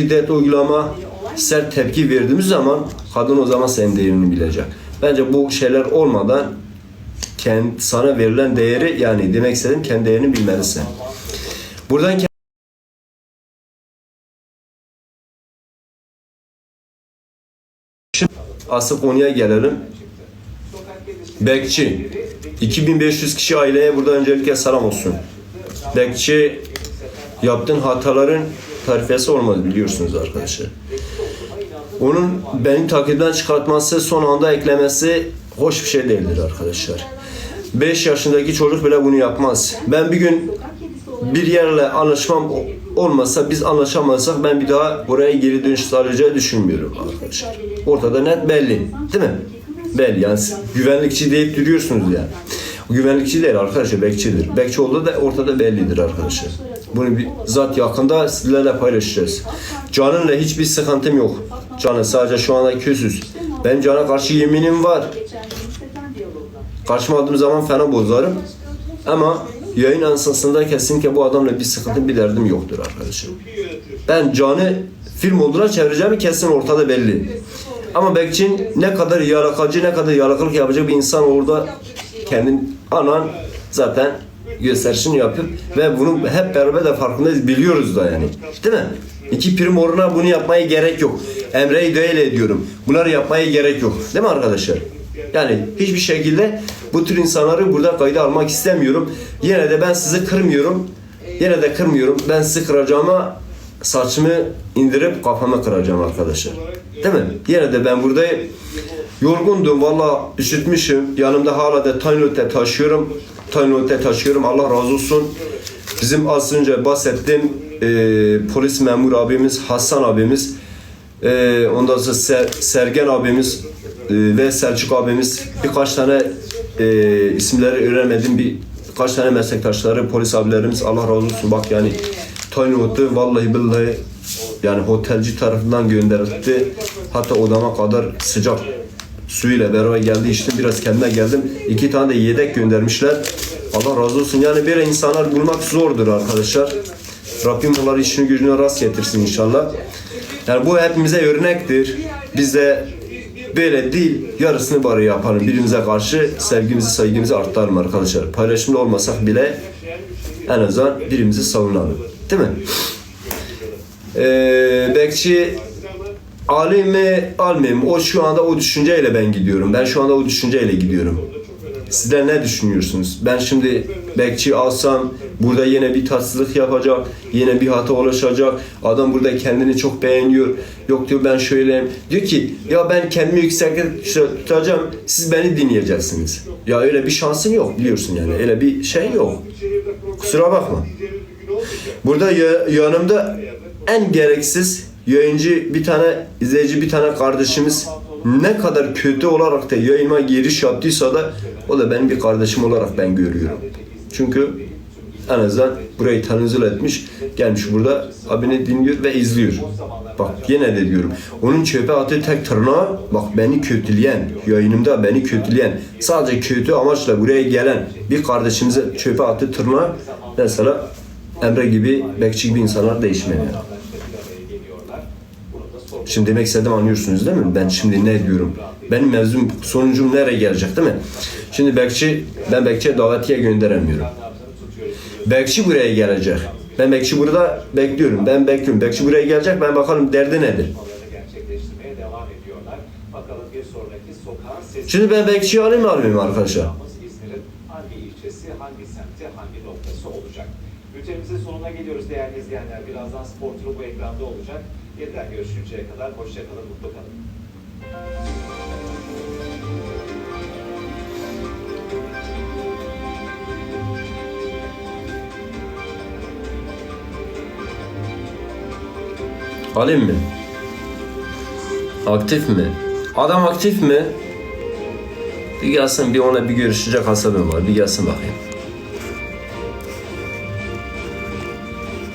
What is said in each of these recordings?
şiddet uygulama, sert tepki verdiğimiz zaman kadın o zaman senin değerini bilecek. Bence bu şeyler olmadan kendi, sana verilen değeri yani demek istedim kendi değerini bilmelisin. Buradan asıl konuya gelelim. Bekçi. 2500 kişi aileye burada öncelikle selam olsun. Bekçi yaptığın hataların tarifesi olmaz biliyorsunuz arkadaşlar. Onun beni takipten çıkartması, son anda eklemesi hoş bir şey değildir arkadaşlar. 5 yaşındaki çocuk bile bunu yapmaz. Ben bir gün bir yerle anlaşmam olmasa, biz anlaşamazsak ben bir daha oraya geri dönüş sağlayacağı düşünmüyorum arkadaşlar. Ortada net belli. Değil mi? Belli yani güvenlikçi deyip duruyorsunuz ya. Güvenlikçi değil arkadaşlar, bekçidir. Bekçi olduğu da ortada bellidir arkadaşlar. Bunu bir zat yakında sizlerle paylaşacağız. Canınla hiçbir sıkıntım yok. Canı sadece şu anda küsüz. Ben cana karşı yeminim var. Karşıma zaman fena bozarım. Ama yayın esnasında kesinlikle bu adamla bir sıkıntı bir derdim yoktur arkadaşlar. Ben canı film olduğuna çevireceğimi kesin ortada belli. Ama Bekçin ne kadar yalakacı ne kadar yalakalık yapacak bir insan orada kendin anan zaten gösterişini yapıyor ve bunu hep beraber de farkındayız biliyoruz da yani. Değil mi? İki prim uğruna bunu yapmaya gerek yok. Emre'yi de öyle ediyorum. Bunları yapmaya gerek yok. Değil mi arkadaşlar? Yani hiçbir şekilde bu tür insanları burada kayda almak istemiyorum. Yine de ben sizi kırmıyorum. Yine de kırmıyorum. Ben sizi kıracağıma saçımı indirip kafamı kıracağım arkadaşlar. Değil mi? Yine de ben buradayım. Yorgundum valla üşütmüşüm. Yanımda hala da Taynote taşıyorum. Taynote taşıyorum. Allah razı olsun. Bizim az önce bahsettiğim e, polis memur abimiz Hasan abimiz e, ondan sonra Ser- Sergen abimiz e, ve Selçuk abimiz birkaç tane e, isimleri öğrenmedim bir kaç tane meslektaşları polis abilerimiz Allah razı olsun bak yani Taynote vallahi billahi yani otelci tarafından gönderildi. Hatta odama kadar sıcak suyuyla beraber geldi içtim biraz kendime geldim. İki tane de yedek göndermişler. Allah razı olsun. Yani böyle insanlar bulmak zordur arkadaşlar. Rabbim onları işini gücüne rast getirsin inşallah. Yani bu hepimize örnektir. Biz de böyle değil yarısını bari yapalım. Birbirimize karşı sevgimizi saygımızı arttıralım arkadaşlar. Paylaşımda olmasak bile en azından birimizi savunalım. Değil mi? Ee, bekçi alayım mı almayayım o şu anda o düşünceyle ben gidiyorum. Ben şu anda o düşünceyle gidiyorum. Sizler ne düşünüyorsunuz? Ben şimdi bekçi alsam burada yine bir tatsızlık yapacak, yine bir hata ulaşacak. Adam burada kendini çok beğeniyor. Yok diyor ben şöyleyim. Diyor ki ya ben kendimi yüksekte tutacağım. Siz beni dinleyeceksiniz. Ya öyle bir şansın yok biliyorsun yani. Öyle bir şey yok. Kusura bakma. Burada ya- yanımda en gereksiz yayıncı bir tane izleyici bir tane kardeşimiz ne kadar kötü olarak da yayınıma giriş yaptıysa da o da benim bir kardeşim olarak ben görüyorum. Çünkü en azından burayı tanızıl etmiş, gelmiş burada abini dinliyor ve izliyor. Bak yine de diyorum. Onun çöpe attığı tek tırnağı bak beni kötüleyen, yayınımda beni kötüleyen, sadece kötü amaçla buraya gelen bir kardeşimize çöpe attığı tırnağı mesela Emre gibi, bekçi gibi insanlar değişmeli. Şimdi demek istediğimi anlıyorsunuz değil mi? Ben şimdi ne diyorum? Benim mevzum, sonucum nereye gelecek değil mi? Şimdi bekçi, ben bekçiye davetiye gönderemiyorum. Bekçi buraya gelecek. Ben bekçi burada bekliyorum. Ben bekliyorum. Bekçi buraya gelecek. Ben bakalım derdi nedir? Şimdi ben bekçiyi alayım mı almayayım arkadaşlar? Turu bu ekranda olacak. Yeniden görüşünceye kadar hoşçakalın, mutlu kalın. Alayım mı? Aktif mi? Adam aktif mi? Bir gelsin bir ona bir görüşecek hasabım var. Bir gelsin bakayım.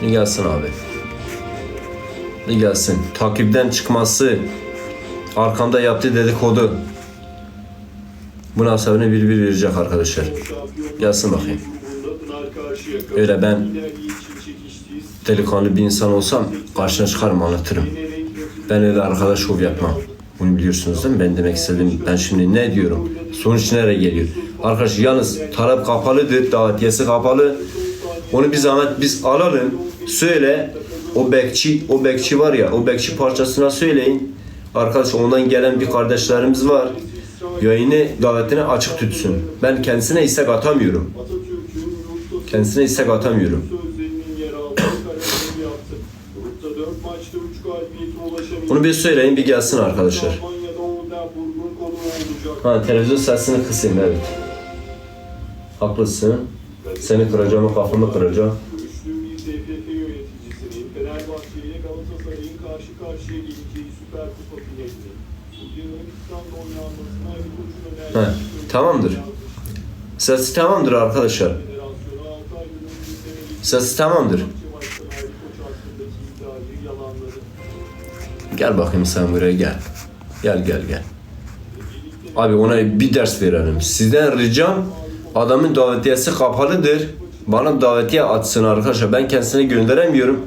Bir gelsin abi. Gelsin. Takipten çıkması, arkamda yaptığı dedikodu. Bunun hesabını bir bir verecek arkadaşlar. Gelsin bakayım. Öyle ben delikanlı bir insan olsam karşına çıkarım anlatırım. Ben öyle arkadaş şov yapmam. Bunu biliyorsunuz değil mi? Ben demek istediğim, ben şimdi ne diyorum? Sonuç nereye geliyor? Arkadaş yalnız talep kapalıdır, davetiyesi kapalı. Onu bir zahmet biz alalım. Söyle, o bekçi, o bekçi var ya, o bekçi parçasına söyleyin. Arkadaş ondan gelen bir kardeşlerimiz var. Yayını davetine açık tutsun. Ben kendisine istek atamıyorum. Kendisine istek atamıyorum. sözlerinin yer aldığı kararını yaptı. Grupta 4 maçta 3 galibiyete ulaşabildi. Bunu bir söyleyin bir gelsin arkadaşlar. Ha televizyon sesini kısayım evet. Haklısın. Seni kıracağım, kafamı kıracağım. He, tamamdır. Sesi tamamdır arkadaşlar. Federasyonu 6 ay önce Sesi tamamdır. Gel bakayım sen buraya gel. Gel gel gel. Abi ona bir ders verelim. Sizden ricam adamın davetiyesi kapalıdır. Bana davetiye atsın arkadaşlar. Ben kendisine gönderemiyorum.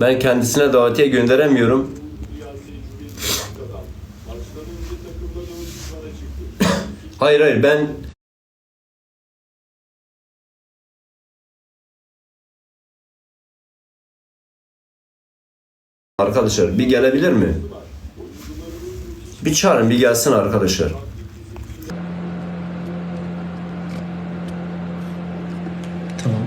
Ben kendisine davetiye gönderemiyorum. Hayır hayır ben Arkadaşlar bir gelebilir mi? Bir çağırın bir gelsin arkadaşlar. Tamam.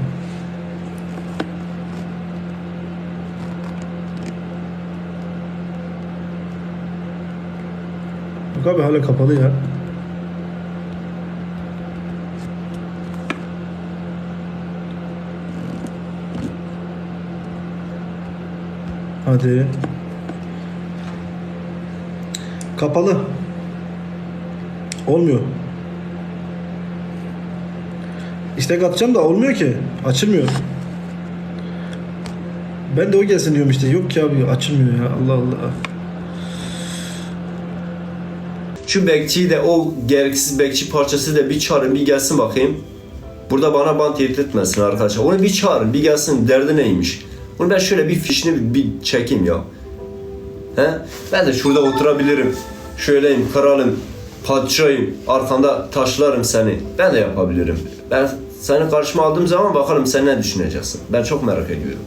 Yok abi hala kapalı ya. Hadi. Kapalı. Olmuyor. İstek atacağım da olmuyor ki. Açılmıyor. Ben de o gelsin diyorum işte. Yok ki abi açılmıyor ya. Allah Allah. Şu bekçiyi de o gereksiz bekçi parçası da bir çağırın bir gelsin bakayım. Burada bana bant yedirtmesin arkadaşlar. Onu bir çağırın bir gelsin derdi neymiş. Bunu ben şöyle bir fişini bir çekeyim ya. He? Ben de şurada oturabilirim. Şöyleyim, kralım, padişahım, arkanda taşlarım seni. Ben de yapabilirim. Ben seni karşıma aldığım zaman bakalım sen ne düşüneceksin. Ben çok merak ediyorum.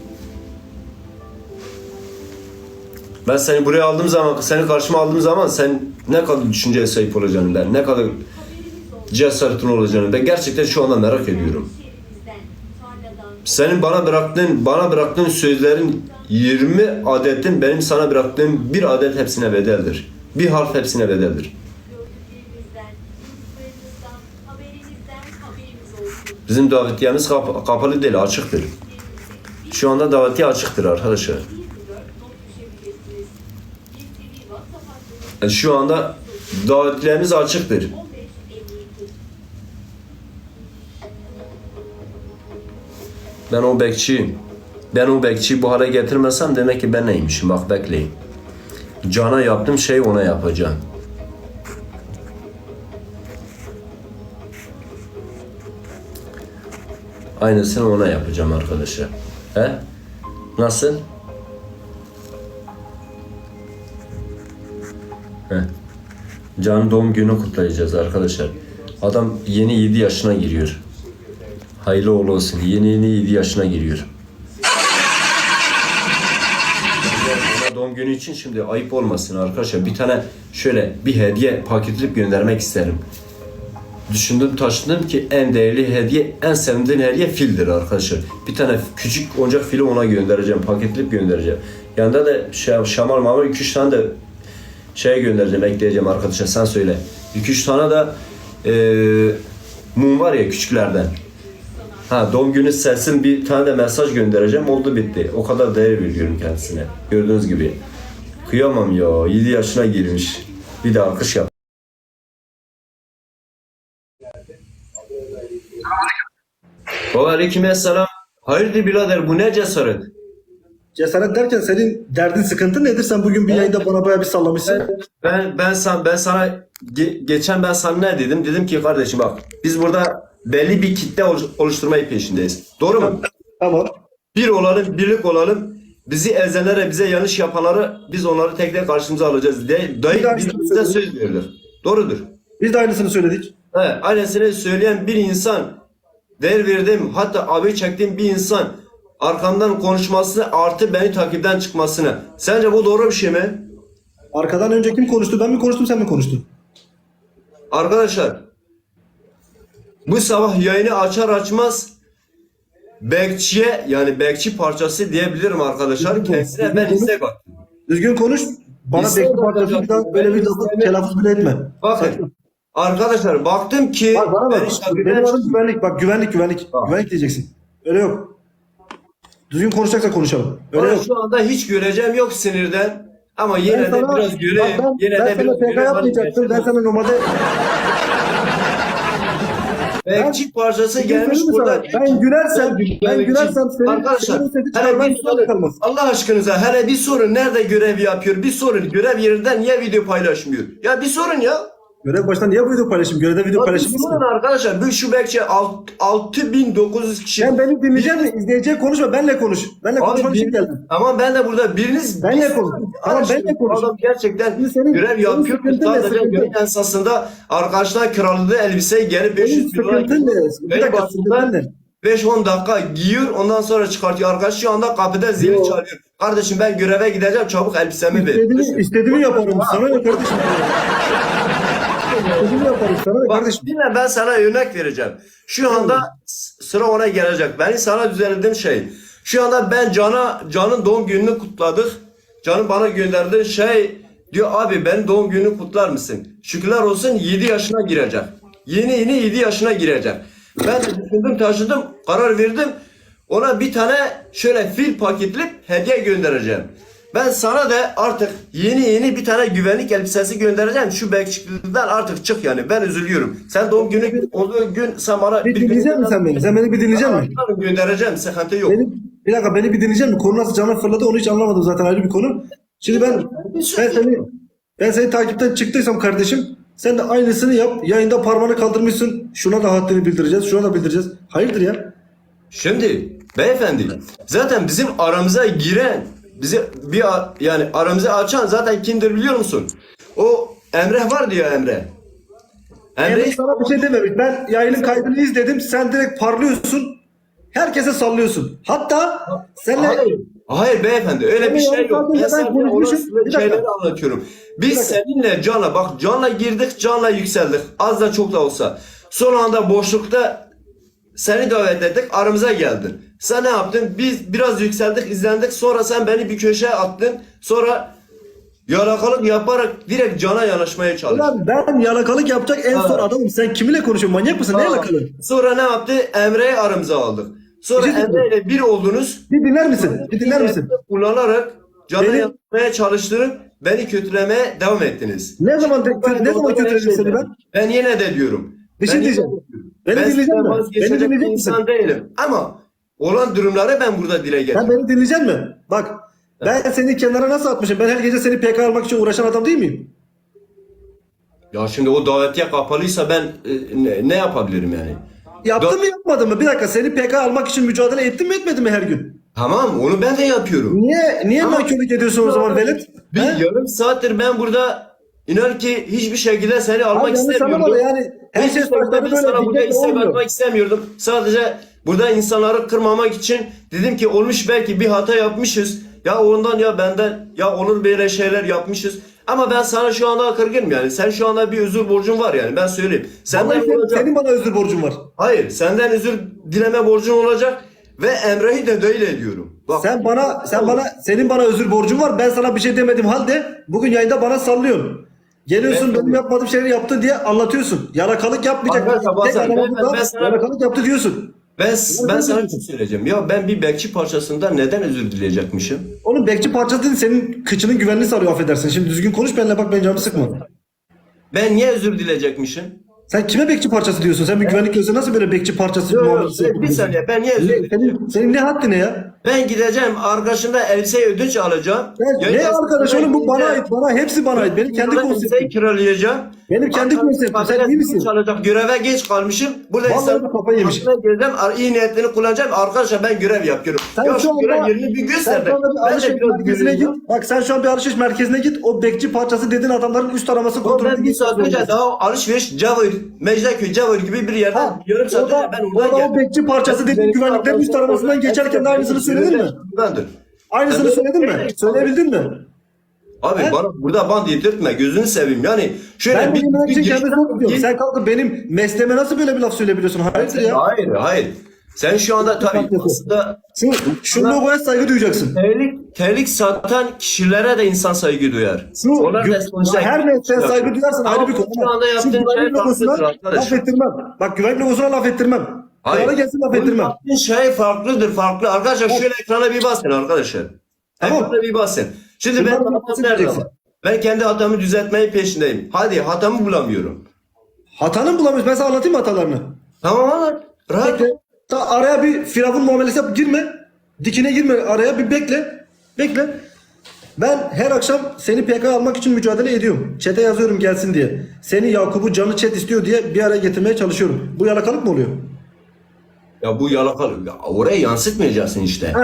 Ben seni buraya aldığım zaman, seni karşıma aldığım zaman sen ne kadar düşünceye sahip olacağını ben, ne kadar cesaretin olacağını ben gerçekten şu anda merak ediyorum. Senin bana bıraktığın, bana bıraktığın sözlerin 20 adetin benim sana bıraktığım bir adet hepsine bedeldir. Bir harf hepsine bedeldir. Bizim davetiyemiz kap- kapalı değil, açıktır. Şu anda davetiye açıktır arkadaşlar. 104 not düşebilirsiniz. Bir TV WhatsApp hattımız Yani şu anda davetlerimiz açıktır. Ben o bekçiyim. Ben o bekçiyi bu hale getirmesem demek ki ben neymişim bak bekleyin. Cana yaptığım şey ona yapacağım. Aynısını ona yapacağım arkadaşlar. He? Nasıl? He. Can doğum günü kutlayacağız arkadaşlar. Adam yeni 7 yaşına giriyor. Hayırlı uğurlu olsun. Yeni yeni 7 yaşına giriyor. Ona doğum günü için şimdi ayıp olmasın arkadaşlar. Bir tane şöyle bir hediye paketleyip göndermek isterim. Düşündüm taşındım ki en değerli hediye, en sevdiğim hediye fildir arkadaşlar. Bir tane küçük oyuncak fili ona göndereceğim, paketleyip göndereceğim. Yanında da şey, şamar mamar 2-3 tane de şey göndereceğim, ekleyeceğim arkadaşlar sen söyle. 2-3 tane de eee mum var ya küçüklerden. Ha doğum günü sensin bir tane de mesaj göndereceğim oldu bitti. O kadar değer veriyorum kendisine. Gördüğünüz gibi. Kıyamam ya 7 yaşına girmiş. Bir de alkış yap. Baba aleyküm selam. Hayırdır birader bu ne cesaret? Cesaret derken senin derdin sıkıntı nedir? Sen bugün bir yayında bana bayağı bir sallamışsın. Ben ben sana ben sana ge- geçen ben sana ne dedim? Dedim ki kardeşim bak biz burada belli bir kitle oluş- oluşturmayı peşindeyiz. Doğru mu? Tamam. Bir olalım, birlik olalım. Bizi ezenlere, bize yanlış yapanları biz onları tek tek karşımıza alacağız diye dayı bize söz verilir. Doğrudur. Biz de aynısını söyledik. He, aynısını söyleyen bir insan değer verdiğim hatta abi çektiğim bir insan arkamdan konuşmasını artı beni takipten çıkmasını. Sence bu doğru bir şey mi? Arkadan önce kim konuştu? Ben mi konuştum sen mi konuştun? Arkadaşlar bu sabah yayını açar açmaz bekçiye yani bekçi parçası diyebilirim arkadaşlar. Kendisine ben istek attım. Düzgün konuş. Bana bekli parçası daha böyle bir lafı telaffuz bile etme. Bakın arkadaşlar baktım ki Bak bana bak. Benim adım güvenlik. Bak güvenlik güvenlik. Tamam. Güvenlik diyeceksin. Öyle yok. Düzgün konuşacaksa konuşalım. Öyle yok. şu anda hiç göreceğim yok sinirden. Ama yine de sana- biraz göreyim. Bak ben, yine ben de sana biraz PK yapmayacaktım. Ben sana normalde Bekçi parçası gelmiş burada. Ben gülersem, ben gülersem senin, Arkadaşlar senin hele bir sorun. Allah aşkınıza hele bir sorun nerede görev yapıyor? Bir sorun görev yerinden niye video paylaşmıyor? Ya bir sorun ya. Görev başta niye video paylaşım? Görevde video bir paylaşım sorun arkadaşlar. Bu şu alt- 6900 kişi. Sen beni dinleyecek misin? İzleyeceğe konuşma. Benle konuş. Benle konuşmak için bir- geldim. Tamam ben de burada biriniz Benle bir- konuş. Tamam, benle konuş. Adam gerçekten Şimdi senin- görev yapıyor. Sadece görev esasında arkadaşlar krallığı elbiseyi gelip 500 Senin bin lira? Bir dakika sıkıntın ne? 5-10 dakika giyiyor ondan sonra çıkartıyor. Arkadaş şu anda kapıda zili Yo. çalıyor. Kardeşim ben göreve gideceğim çabuk elbisemi ver. İstediğimi, istediğimi yaparım. Sana ne kardeşim? istediğimi yaparım. Sana ne Bak kardeşim? dinle ben sana örnek vereceğim. Şu anda sıra ona gelecek. Benim sana düzenlediğim şey. Şu anda ben Can'a Can'ın doğum gününü kutladık. Can'ın bana gönderdiği şey diyor abi benim doğum gününü kutlar mısın? Şükürler olsun 7 yaşına girecek. Yeni yeni 7 yaşına girecek. Ben de düşündüm taşıdım karar verdim. Ona bir tane şöyle fil paketleyip hediye göndereceğim. Ben sana da artık yeni yeni bir tane güvenlik elbisesi göndereceğim. Şu bekçilikten artık çık yani. Ben üzülüyorum. Sen doğum günü olduğu gün sen bana Bir dinleyecek misin sen beni? Sen beni bir dinleyecek misin? Göndereceğim. Sıkıntı yok. Beni, bir dakika beni bir dinleyecek misin? Konu nasıl cana fırladı onu hiç anlamadım zaten ayrı bir konu. Şimdi ben ben seni ben seni takipten çıktıysam kardeşim sen de aynısını yap. Yayında parmağını kaldırmışsın. Şuna da haddini bildireceğiz. Şuna da bildireceğiz. Hayırdır ya? Şimdi beyefendi zaten bizim aramıza giren bizi bir yani aramızı açan zaten kimdir biliyor musun? O Emre var diyor Emre. Emre Emre sana bir şey dememiş. Ben yayının kaydını izledim. Sen direkt parlıyorsun. Herkese sallıyorsun. Hatta senle Hayır. Hayır beyefendi öyle bir şey yok. Ben ben sana konuşmuşum. orası Bir dakika. şeyleri anlatıyorum. Biz seninle Can'la bak Can'la girdik Can'la yükseldik. Az da çok da olsa. Son anda boşlukta seni davet ettik aramıza geldin. Sen ne yaptın? Biz biraz yükseldik izlendik sonra sen beni bir köşeye attın. Sonra yalakalık yaparak direkt Can'a yanaşmaya çalıştın. Ulan ben yalakalık yapacak en son adamım. Sen kiminle konuşuyorsun? Manyak mısın? Ne Tamam. yalakalık? Sonra ne yaptı? Emre'yi aramıza aldık. Sonra Bir şey Emre ile bir oldunuz. Bir dinler misin? Bir dinler misin? Kullanarak Can'ı Beni- yapmaya çalıştırıp beni kötülemeye devam ettiniz. Ne zaman ne zaman kötüledim her seni ben? Ben yine de diyorum. Bir şey Ben yine diyeceğim. de diyorum. Beni ben dinleyecek misin? Beni dinleyecek misin? insan değilim. Ama olan durumları ben burada dile Sen getiriyorum. beni dinleyecek misin? Bak ben seni kenara nasıl atmışım? Ben her gece seni PK almak için uğraşan adam değil miyim? Ya şimdi o davetiye kapalıysa ben e, ne, ne yapabilirim yani? Yaptın mı yapmadın mı? Bir dakika seni PK almak için mücadele ettin mi etmedin mi her gün? Tamam onu ben de yapıyorum. Niye niye Ama- nankörlük ediyorsun o zaman Velet? Bir He? yarım saattir ben burada inan ki hiçbir şekilde seni almak Abi istemiyordum. yani her Hiçbir şey şekilde ben sana burada olmuyor. atmak istemiyordum. Sadece burada insanları kırmamak için dedim ki olmuş belki bir hata yapmışız. Ya ondan ya benden ya olur böyle şeyler yapmışız. Ama ben sana şu anda kırgınım yani. Sen şu anda bir özür borcun var yani ben söyleyeyim. Senden Vallahi olacak. senin bana özür borcun var. Hayır senden özür dileme borcun olacak. Ve Emre'yi de böyle ediyorum. Bak, Sen bana sen bana senin bana özür borcun var. Ben sana bir şey demedim halde bugün yayında bana sallıyorsun. Geliyorsun Ben- benim yapmadığım şeyleri yaptı diye anlatıyorsun. Yalakalık yapmayacak. Arkadaşlar, Tek bazen- adamı ben- ben sana- Yalakalık yaptı diyorsun. ben, ben sana bir şey söyleyeceğim. Ya ben bir bekçi parçasından neden özür dileyecekmişim? Onun bekçi parçası değil senin kıçının güvenliğini sarıyor affedersin. Şimdi düzgün konuş benimle bak ben canımı sıkma. Ben niye özür dileyecekmişim? Sen kime bekçi parçası diyorsun? Sen bir güvenlik gözü nasıl böyle bekçi parçası Yok, yok, muamelesi bir yapıyorsun? saniye ben niye özür Ne- dileyeceğim? Senin, senin ne haddine ya? Ben gideceğim arkadaşımda elbiseyi ödünç alacağım. Ben- ne arkadaş oğlum bu bana ait. Bana hepsi bana ait. Benim kendi konseptim. kiralayacağım. Benim kendi konseptim. Sen iyi misin? Çalacak. Göreve geç kalmışım. Burada insan kafayı yemiş. Geleceğim. iyi niyetini kullanacağım. Arkadaşlar ben görev yapıyorum. Sen ya şu şu görev anda, yerini bir sen göster. şu anda bir alışveriş merkezine git. Bak sen şu an bir alışveriş merkezine git. O bekçi parçası dediğin adamların üst araması kontrolü Ben bir saat önce daha alışveriş Cavır, Mecidiyeköy Cavır gibi bir yerden yarım saat önce ben orada oradan o geldim. bekçi parçası dediğin güvenliklerin üst aramasından geçerken de aynısını söyledin mi? Bendir. Aynısını söyledin mi? Söyleyebildin mi? Abi Ben- bana burada band yedirtme gözünü seveyim yani şöyle Ben bir, bir için giriş-. Sen kalkıp benim mesleğime nasıl böyle bir laf söyleyebiliyorsun? Hayırdır ya? Hayır hayır. Sen şu anda tabii aslında Şu, şu logoya saygı duyacaksın. terlik, terlik satan kişilere de insan saygı duyar. Şu, Onlar gü- responsable. her mesleğe saygı duyarsan ayrı bir konu. şu anda yaptığın şey logosuna laf ettirmem. Bak güvenlik logosuna laf ettirmem. Krala gelsin laf ettirmem. şey farklıdır farklı. Arkadaşlar şöyle ekrana bir basın arkadaşlar. Tamam. Ekrana bir basın. Şimdi Şundan ben hatam nerede? Ben kendi hatamı düzeltmeyi peşindeyim. Hadi hatamı bulamıyorum. Hatanı bulamıyorsun. Ben sana anlatayım mı hatalarını? Tamam anlat. Rahat. Bekle. Ta araya bir firavun muamelesi yap. Girme. Dikine girme. Araya bir bekle. Bekle. Ben her akşam seni PK almak için mücadele ediyorum. Çete yazıyorum gelsin diye. Seni Yakup'u canı chat istiyor diye bir araya getirmeye çalışıyorum. Bu yalakalık mı oluyor? Ya bu yalakalı. Ya oraya yansıtmayacaksın işte.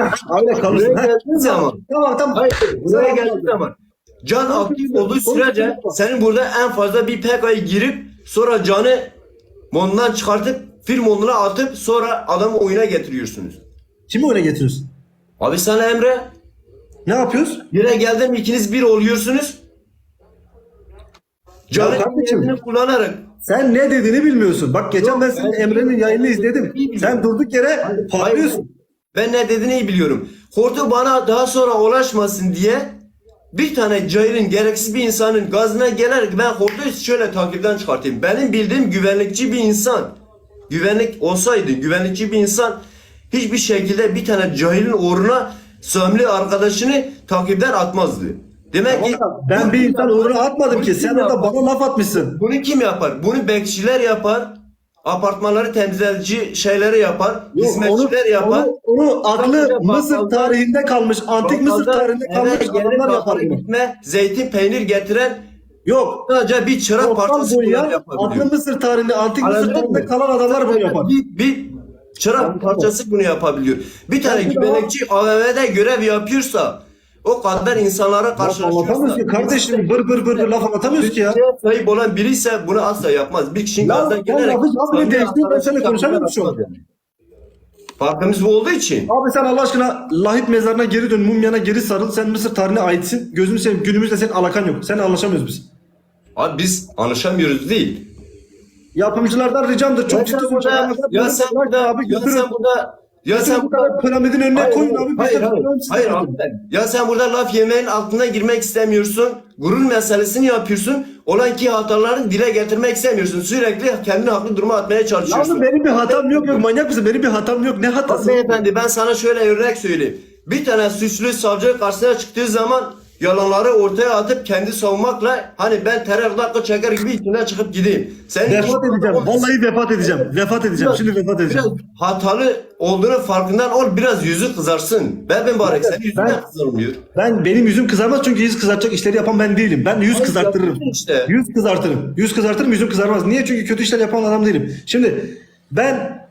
Öyle kalırsın. Buraya geldiğin zaman. Tamam tamam. Hayır, buraya Sen- geldiğin zaman. Can aktif olduğu sürece senin burada en fazla bir PK'yı girip sonra canı modundan çıkartıp film moduna atıp sonra adamı oyuna getiriyorsunuz. Kimi oyuna getiriyorsun? Abi sana Emre Ne yapıyoruz? yine geldim ikiniz bir oluyorsunuz. Canı kardeşim. kendini kullanarak Sen ne dediğini bilmiyorsun. Bak geçen Yok, ben senin Emre'nin yayını izledim. Sen durduk yere parlıyorsun. Ben ne dediğini iyi biliyorum. Hortu bana daha sonra ulaşmasın diye bir tane cahilin gereksiz bir insanın gazına gelerek ben Hortu'yu şöyle takipten çıkartayım. Benim bildiğim güvenlikçi bir insan. Güvenlik olsaydı güvenlikçi bir insan hiçbir şekilde bir tane cahilin uğruna sömlü arkadaşını takipten atmazdı. Demek ki Ben bir insan uğruna atmadım Bunu ki. Sen orada yapar? bana laf atmışsın. Bunu kim yapar? Bunu bekçiler yapar. Apartmanları temsilci şeyleri yapar. Yok, hizmetçiler onu, yapar. Onu, onu aklı Mısır tarihinde kalmış, antik Mısır tarihinde kalmış adamlar yapar bunu. Gitme, zeytin peynir getiren Yok. sadece bir çırak parçası bunlar boyuya aklı yapabiliyor. Mısır tarihinde, antik Mısır tarihinde kalan adamlar bunu yapar. Bir, bir çırak parçası bunu yapabiliyor. Bir tane güvenlikçi AVM'de görev yapıyorsa o kadar insanlara karşılaşıyorsa ki kardeşim bır bır bır bır laf anlatamıyoruz ki ya. Bütçeye sahip olan biri ise bunu asla yapmaz. Bir kişinin Ya gazdan gelerek lafı laf bile değiştirip ben seninle konuşamıyorum şu an. Farkımız bu olduğu için. Abi sen Allah aşkına lahit mezarına geri dön, mumyana geri sarıl. Sen Mısır tarihine aitsin. Gözünü seveyim. Günümüzde senin alakan yok. Seninle anlaşamıyoruz biz. Abi biz anlaşamıyoruz değil. Yapımcılardan ricamdır. Çok Ya ciddi sen burada, söylüyorum. ya sen burada, abi ya sen burada, ya sen bu kadar piramidin önüne Hayır, koyun abi. hayır, hayır, hayır abi. Ya sen burada laf yemeğin altına girmek istemiyorsun. Gurur meselesini yapıyorsun. Olan ki hatalarını dile getirmek istemiyorsun. Sürekli kendini haklı duruma atmaya çalışıyorsun. Abi benim bir hatam yok yok manyak mısın? Benim bir hatam yok. Ne hatası? beyefendi ben sana şöyle örnek söyleyeyim. Bir tane suçlu savcı karşısına çıktığı zaman yalanları ortaya atıp kendi savunmakla hani ben terör dakika çeker gibi içinden çıkıp gideyim. Senin Vefat edeceğim. Vallahi vefat edeceğim. Vefat edeceğim. Şimdi vefat Biraz edeceğim. hatalı olduğunu farkından ol biraz yüzü kızarsın. Ben ben bari senin yüzünden kızarmıyor. Ben benim yüzüm kızarmaz çünkü yüz kızartacak işleri yapan ben değilim. Ben yüz kızartırırım. yapıyorsun işte. Yüz kızartırım. Yüz kızartırım yüzüm kızarmaz. Niye? Çünkü kötü işler yapan adam değilim. Şimdi ben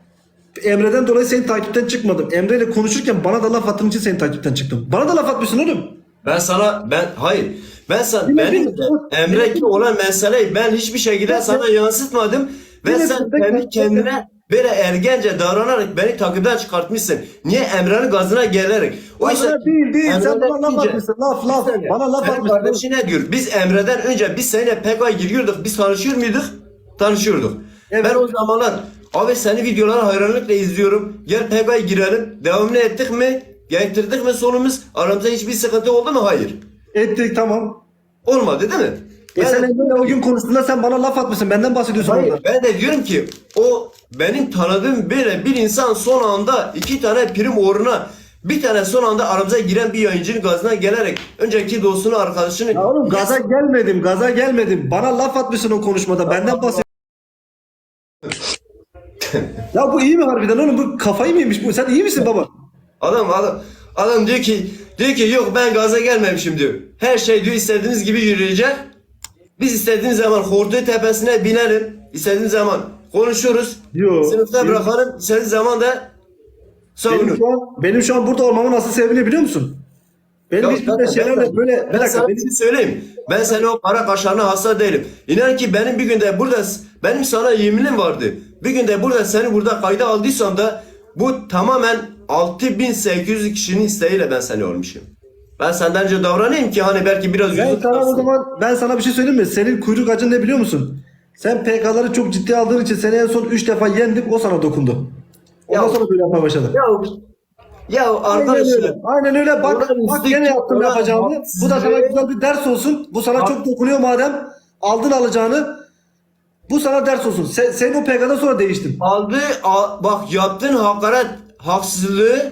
Emre'den dolayı senin takipten çıkmadım. Emre ile konuşurken bana da laf attığın için senin takipten çıktım. Bana da laf atmışsın oğlum. Ben sana ben hayır. Ben Yine benim bir- de Emre'ki olan meseleyi ben hiçbir şekilde sana yansıtmadım ve Yine sen bir- kendi kendine böyle ergence davranarak beni takipten çıkartmışsın. Niye Emre'nin gazına gelerek? Gazına değil, değil. Sen bana laf önce- atmışsın, laf, laf. Saniye. Bana laf Senin atmışsın. kardeşin ne diyor? Biz Emre'den önce biz seninle PK'ya giriyorduk. Biz tanışıyor muyduk? Tanışıyorduk. Evet. Ben o zamanlar abi seni videoları hayranlıkla izliyorum. Gel PK'ya girelim. Devamını ettik mi? Getirdik mi sonumuz? Aramızda hiçbir sıkıntı oldu mu? Hayır. Ettik tamam. Olmadı değil mi? E Ben- sen Emre'yle o gün konuştuğunda sen bana laf atmışsın. Benden bahsediyorsun Hayır, orada. ben de diyorum ki o benim tanıdığım böyle bir insan son anda iki tane prim uğruna bir tane son anda aramıza giren bir yayıncının gazına gelerek önceki dostunu arkadaşını Ya oğlum gaza gelmedim, gaza gelmedim. Bana laf atmışsın o konuşmada. Benden bahsediyorsun. ya bu iyi mi harbiden oğlum? Bu kafayı mı yemiş bu? Sen iyi misin baba? Adam adam Adam diyor ki diyor ki yok ben gaza gelmemişim diyor. Her şey diyor istediğiniz gibi yürüyecek. Biz istediğimiz zaman hortu tepesine binelim. İstediğimiz zaman konuşuruz. Yo. Sınıfta Benim- bırakalım. İstediğiniz zaman da Benim savunur. şu an, benim şu an burada olmamın asıl sebebini biliyor musun? Benim Ya hiçbir ben- şeylerle ben- böyle bir Ben dakika sana bir benim, şey söyleyeyim. Ben senin o kara kaşlarına hasta değilim. İnan ki benim bir günde burada benim sana yeminim vardı. Bir günde burada seni burada kayda aldıysam da bu tamamen 6800 kişinin isteğiyle ben seni olmuşum. Ben senden önce davranayım ki hani belki biraz ben yüzün sana o tutarsın. zaman ben sana bir şey söyleyeyim mi? Senin kuyruk acın ne biliyor musun? Sen PK'ları çok ciddiye aldığın için seni en son 3 defa yendim o sana dokundu. Ondan Ya- sonra böyle yapmaya başladın. Ya, ya Aynen arkadaşlar. Aynen öyle. Bak, Ulan bak üstteki gene yaptım olan yapacağımı. Bu da sana haksızlığı- güzel bir ders olsun. Bu sana çok dokunuyor madem. Aldın alacağını. Bu sana ders olsun. Sen, senin o PK'dan sonra değiştin. aldı a- bak yaptığın hakaret haksızlığı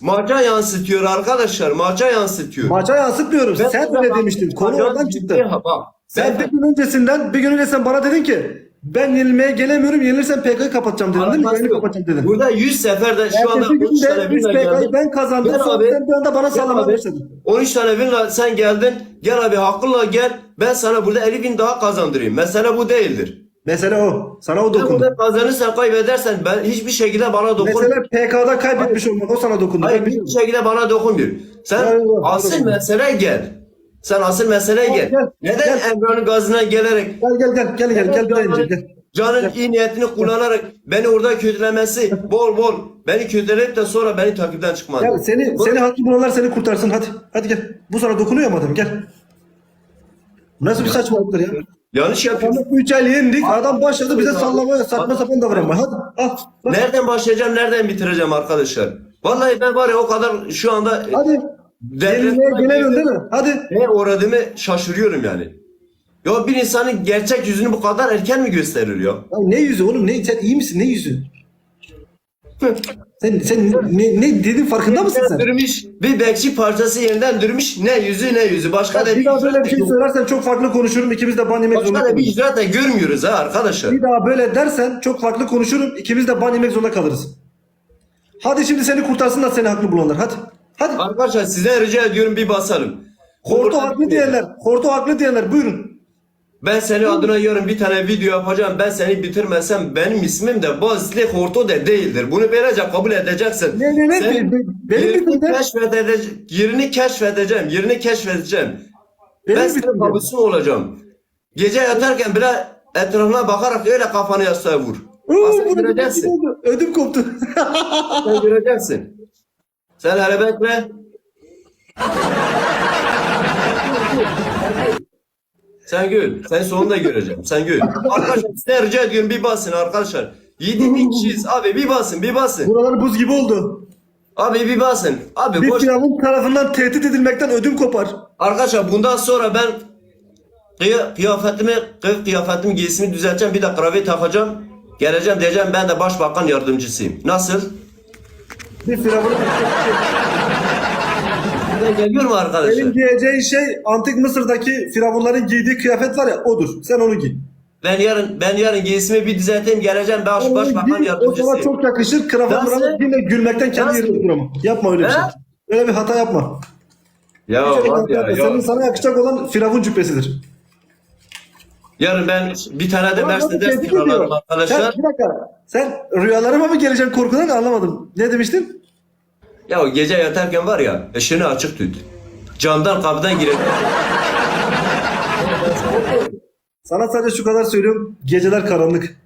maça yansıtıyor arkadaşlar maça yansıtıyor. Maça yansıtmıyorum. Ben Sen öyle demiştin. Konu oradan çıktı. Bak. Sen ben- bir gün öncesinden bir gün önce sen bana dedin ki ben yenilmeye gelemiyorum. Yenilirsem PK'yı kapatacağım dedin değil mi? Yayını kapatacağım dedin. Burada 100 seferde şu anda Ertesi 13 gün tane de 3 vinla PK'yı geldin. ben kazandım. Sonra abi. sen bir anda bana sallamaya başladın. 13 tane vinla sen geldin. Gel abi hakkınla gel. Ben sana burada 50 bin daha kazandırayım. Mesele bu değildir. Mesele o. Sana o Sen dokundu. kazanırsan kaybedersen ben hiçbir şekilde bana dokun. Mesele PK'da kaybetmiş olmak. O sana dokundu. Hayır hiçbir biliyorum. şekilde bana dokunmuyor. Sen Hayır, hayır, asıl hayır. mesele gel. Sen asıl mesele Gel, gel. gel, Neden gel. Emrah'ın gazına gelerek Gel gel gel gel gel gel ince gel. Canın iyi niyetini kullanarak beni orada kötülemesi bol bol beni kötüleyip de sonra beni takipten çıkmadı. Gel seni Bu- seni haklı bulanlar seni kurtarsın hadi. Hadi gel. Bu sana dokunuyor mu adam gel. Nasıl bir saçmalıktır ya? Yanlış yapıyorsun. Adamı 3 ay yendik. Adam başladı bize sallamaya saçma sapan davranmaya. Hadi al. Bak. Nereden başlayacağım, nereden bitireceğim arkadaşlar? Vallahi ben var ya o kadar şu anda Hadi. Yenilmeye gelemiyorsun değil mi? Hadi. ne uğradığımı şaşırıyorum yani. Ya bir insanın gerçek yüzünü bu kadar erken mi gösterir ya? Ya ne yüzü oğlum? Ne sen iyi misin? Ne yüzü? Sen sen ne, ne dedin farkında mısın sen? Dürmüş, bir bekçi parçası yeniden dürmüş. Ne yüzü ne yüzü. Başka da Bir daha böyle bir şey söylersen çok farklı konuşurum. İkimiz de ban yemek zorunda Başka da bir icraat da görmüyoruz ha arkadaşlar. Bir daha böyle dersen çok farklı konuşurum. İkimiz de ban yemek zorunda kalırız. Hadi şimdi seni kurtarsınlar seni haklı bulanlar. Hadi. Hadi. Arkadaşlar size rica ediyorum bir basalım. Burada haklı diyenler. Horto haklı diyenler buyurun. Ben senin adına yarın bir tane video yapacağım. Ben seni bitirmesem benim ismim de Bazli Horto de değildir. Bunu böylece kabul edeceksin. Ne, ne, ne? Sen Be- be- benim yerini, keşfedece- yerini keşfedeceğim. Yerini keşfedeceğim. Benim ben senin babusun olacağım. Gece yatarken bile etrafına bakarak öyle kafanı yastığa vur. Aslında bunu göreceksin. oldu. Ödüm koptu. Sen göreceksin. Sen hele bekle. Sen gül. Sen sonunda göreceğim. Sen gül. Arkadaşlar size rica ediyorum bir basın arkadaşlar. 7 bin kişiyiz. Abi bir basın bir basın. Buralar buz gibi oldu. Abi bir basın. Abi Bir boş. firavun tarafından tehdit edilmekten ödüm kopar. Arkadaşlar bundan sonra ben kıya- kıyafetimi, kıyafetimi giysimi düzelteceğim. Bir de kravat takacağım. Geleceğim diyeceğim ben de başbakan yardımcısıyım. Nasıl? Bir firavun. Ben geliyor mu arkadaşlar? Senin giyeceğin şey antik Mısır'daki firavunların giydiği kıyafet var ya odur. Sen onu giy. Ben yarın ben yarın giysimi bir düzelteyim geleceğim baş, Onu başbakan giy, o sana yardımcısıyım. çok yakışır. Kravatı Nasıl? yine gülmekten kendi Nasıl? yerinde duramam. Yapma öyle bir He? şey. Öyle bir hata yapma. Ya hata ya. Senin sana yakışacak olan firavun cübbesidir. Yarın ben bir tane de Ama nasıl Mercedes tehdit kiraladım ediyor? arkadaşlar. Sen, bir dakika. Sen rüyalarıma mı geleceksin korkudan anlamadım. Ne demiştin? Ya o gece yatarken var ya ışığını açık tut. Camdan kapıdan girer. Sana sadece şu kadar söylüyorum. Geceler karanlık.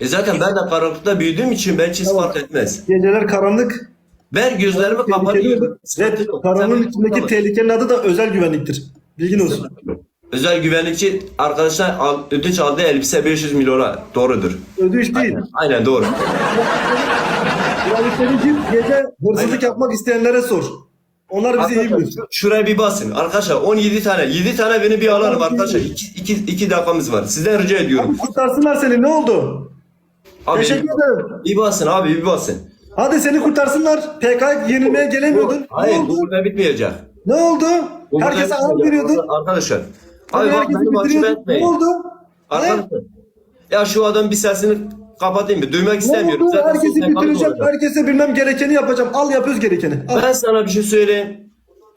E zaten ben de karanlıkta büyüdüğüm için ben hiç fark etmez. Geceler karanlık. Ben gözlerimi kapatıyorum. Ve karanlığın içindeki tehlikenin adı da özel güvenliktir. Bilgin olsun. Özel güvenlikçi arkadaşlar al, ödünç aldığı elbise 500 milyona doğrudur. Ödünç değil. Aynen doğru. Güvenlikleri git gece hırsızlık yapmak isteyenlere sor. Onlar bizi iyi bilir. şu- şuraya bir basın. Arkadaşlar 17 tane 7 tane beni bir alalım arkadaşlar. 2 2 dakikamız var. Sizden rica ediyorum. Kurtarsınlar seni ne oldu? Abi Teşekkür ederim. bir basın abi bir basın. Hadi seni kurtarsınlar. PK yenilmeye gelemiyordun. Hayır bu burada bitmeyecek. Ne oldu? Bu Herkese bitmeyecek. veriyordun. Arkadaşlar. Abi bak herkesi beni mahcup bitiriyordun. Ne etmeyin. oldu? Arkadaşlar. Ya şu adam bir sesini kapatayım mı? Duymak istemiyorum. oldu? Zaten Herkesi bitireceğim. olacak. Herkese bilmem gerekeni yapacağım. Al yapıyoruz gerekeni. Al. Ben sana bir şey söyleyeyim.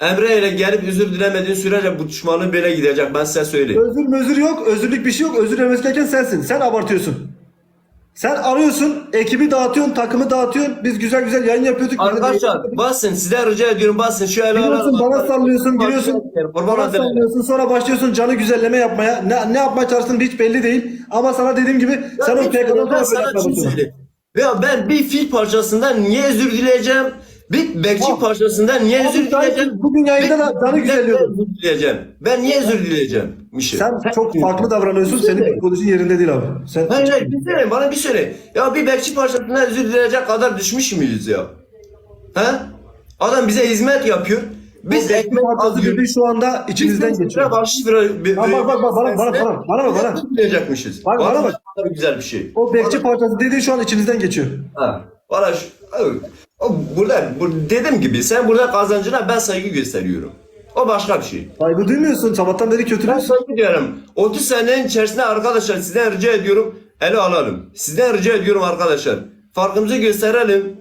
Emre ile gelip özür dilemediğin sürece bu düşmanlık böyle gidecek. Ben size söyleyeyim. Özür mözür yok. Özürlük bir şey yok. Özür dilemesi gereken sensin. Sen abartıyorsun. Sen arıyorsun, ekibi dağıtıyorsun, takımı dağıtıyorsun. Biz güzel güzel yayın yapıyorduk. Arkadaşlar basın size rica ediyorum basın şu ele Giriyorsun bana sallıyorsun, giriyorsun. Bana sallıyorsun sonra başlıyorsun canı güzelleme yapmaya. Ne, ne yapmaya çalıştığın hiç belli değil. Ama sana dediğim gibi sen o PKK'dan sonra şey söyleyeyim. Ya ben bir fil parçasından niye özür dileyeceğim? Bir bekçi parçasından niye özür dileyeceğim? bugün yayında da Bir- canı güzelliyordu. Ben özür dileyeceğim. Ben niye özür dileyeceğim? Mişi. Sen çok farklı davranıyorsun. Senin psikolojin yerinde değil abi. Sen Hayır hayır bir söyle bana bir söyle. Ya bir bekçi parçasından özür dileyecek kadar düşmüş müyüz ya? He? Adam bize hizmet yapıyor. Biz Bu ekmek alıyoruz. dediğin şu anda içinizden geçiyor. Bahşiş bir, bir, Bak, bak, bak, bana, bana, bana, bana bak, bana. Dileyecekmişiz. Bak, bana bak. Bana güzel bir şey. O bekçi parçası dediğin şu an içinizden geçiyor. Ha. Valla şu, o burada bu, dediğim gibi sen burada kazancına ben saygı gösteriyorum. O başka bir şey. Saygı duymuyorsun. Sabahtan beri Ben kötülüyorsun. saygı diyorum. 30 senenin içerisinde arkadaşlar sizden rica ediyorum. Ele alalım. Sizden rica ediyorum arkadaşlar. Farkımızı gösterelim.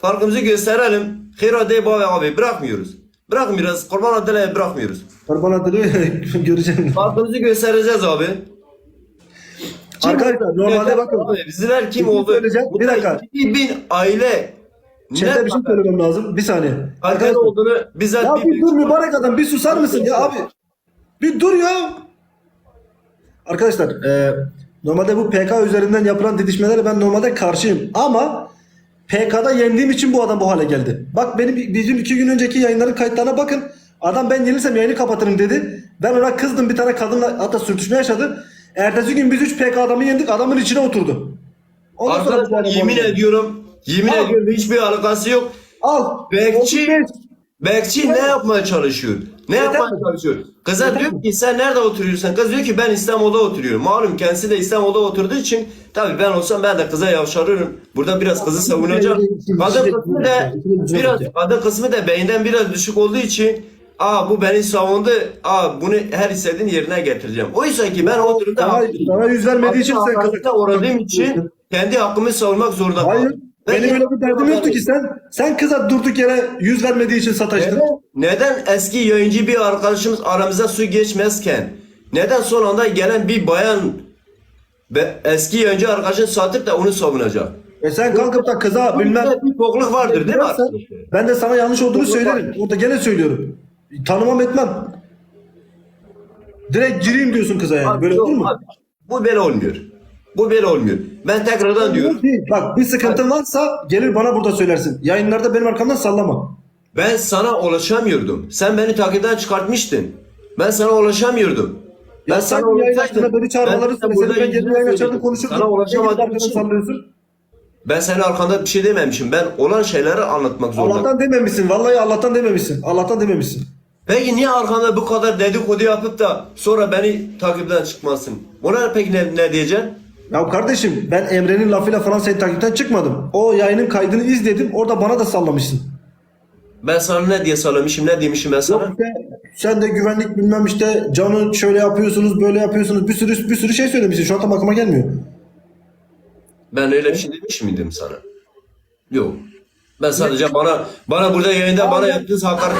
Farkımızı gösterelim. Hira de baba abi bırakmıyoruz. Bırakmıyoruz. Kurban adıyla bırakmıyoruz. Kurban adını göreceğim. Farkımızı göstereceğiz abi. Arkadaşlar normalde bakın. Abi, Bizler kim oldu? söyleyeceğim. Bir dakika. 2000 aile. Çete bir şey söylemem lazım. Bir saniye. Arkadaşlar. olduğunu bizzat Ya bir dur mübarek adam bir susar mısın ya abi? Bir dur ya. Arkadaşlar e, normalde bu PK üzerinden yapılan didişmelere ben normalde karşıyım. Ama PK'da yendiğim için bu adam bu hale geldi. Bak benim bizim iki gün önceki yayınların kayıtlarına bakın. Adam ben yenilirsem yayını kapatırım dedi. Ben ona kızdım bir tane kadınla hatta sürtüşme yaşadı. Ertesi gün biz 3 PK adamı yendik adamın içine oturdu. Ondan Arkadaşlar yemin ediyorum. Yemin Al. ediyorum hiçbir alakası yok. Al. Bekçi, 35. bekçi ne yapmaya çalışıyor? Ne Yeter yapmaya çalışıyor? Kıza Yeter diyor ki sen nerede oturuyorsun? Kız diyor ki ben İstanbul'da oturuyorum. Malum kendisi de İstanbul'da oturduğu için tabii ben olsam ben de kıza yavşarırım. Burada biraz kızı savunacağım. Kadın kısmı da biraz kadın kısmı da beyinden biraz düşük olduğu için Aa bu beni savundu. Aa bunu her istediğin yerine getireceğim. Oysa ki ben o durumda Sana, sana yüz vermediği için sen hakarete uğradığım için kendi hakkımı savunmak zorunda kaldım. Benim öyle bir derdim yoktu ki sen sen kıza durduk yere yüz vermediği için sataştın. Neden, neden eski yayıncı bir arkadaşımız aramıza su geçmezken neden son anda gelen bir bayan ve eski yayıncı arkadaşını satıp da onu savunacak? E sen kalkıp da kıza bilmem bir bokluk vardır değil mi arkadaşlar? ben de sana yanlış olduğunu Doğru söylerim. Orada gene söylüyorum. Tanımam etmem. Direkt gireyim diyorsun kıza yani. Böyle Yok olur mu? abi, Bu böyle olmuyor. Bu böyle olmuyor. Ben tekrardan diyorum. Bak bir sıkıntın varsa gelir bana burada söylersin. Yayınlarda benim arkamdan sallama. Ben sana ulaşamıyordum. Sen beni takipten çıkartmıştın. Ben sana ulaşamıyordum. Ben Ya bu yayın açtığında beni çağırmaları ben söyle. burada Seni ben gelip yayın açardım konuşurdum. Sana ulaşamadığım için sallıyorsun? ben senin arkanda bir şey dememişim. Ben olan şeyleri anlatmak zorundayım. Allah'tan dememişsin. Vallahi Allah'tan dememişsin. Allah'tan dememişsin. Peki niye arkanda bu kadar dedikodu yapıp da sonra beni takipten çıkmasın? Buna peki ne, ne diyeceksin? Ya kardeşim ben Emre'nin lafıyla falan takipten çıkmadım. O yayının kaydını izledim. Orada bana da sallamışsın. Ben sana ne diye söylemişim, ne demişim ben sana? Yok işte sen de güvenlik bilmem işte canı şöyle yapıyorsunuz böyle yapıyorsunuz bir sürü bir sürü şey söylemişsin. Şu an tam aklıma gelmiyor. Ben öyle bir şey demiş miydim sana? Yok. Ben sadece bana bana burada yayında bana yaptığınız hakaret